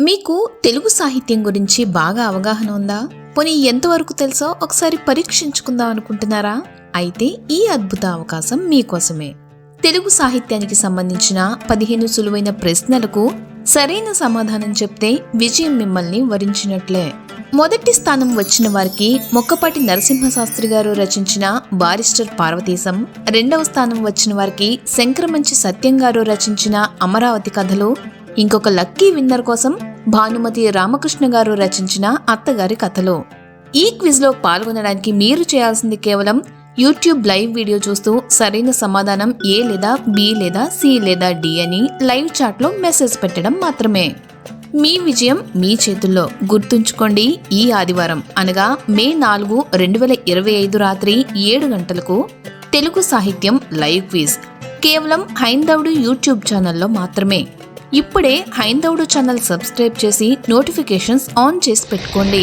మీకు తెలుగు సాహిత్యం గురించి బాగా అవగాహన ఉందా? పోనీ ఎంతవరకు తెలుసో ఒకసారి పరీక్షించుకుందాం అనుకుంటున్నారా? అయితే ఈ అద్భుత అవకాశం మీకోసమే. తెలుగు సాహిత్యానికి సంబంధించిన పదిహేను సులువైన ప్రశ్నలకు సరైన సమాధానం చెప్తే విజయం మిమ్మల్ని వరించినట్లే. మొదటి స్థానం వచ్చిన వారికి మొక్కపాటి నరసింహశాస్త్రి గారు రచించిన బారిస్టర్ పార్వతీశం రెండవ స్థానం వచ్చిన వారికి శంకరమంచి సత్యం గారు రచించిన అమరావతి కథలు ఇంకొక లక్కీ విన్నర్ కోసం భానుమతి రామకృష్ణ గారు రచించిన అత్తగారి కథలు. ఈ క్విజ్లో పాల్గొనడానికి మీరు చేయాల్సింది కేవలం యూట్యూబ్ లైవ్ వీడియో చూస్తూ సరైన సమాధానం ఏ లేదా బి లేదా సి లేదా డి అని లైవ్ చాట్లో మెసేజ్ పెట్టడం మాత్రమే. మీ విజయం మీ చేతుల్లో. గుర్తుంచుకోండి ఈ ఆదివారం అనగా మే నాలుగు రెండు వేల ఇరవై ఐదు రాత్రి ఏడు గంటలకు తెలుగు సాహిత్యం లైవ్ క్విజ్. కేవలం హైందవుడు యూట్యూబ్ ఛానల్లో మాత్రమే. ఇప్పుడే హైందవుడు ఛానల్ సబ్స్క్రైబ్ చేసి నోటిఫికేషన్స్ ఆన్ చేసి పెట్టుకోండి.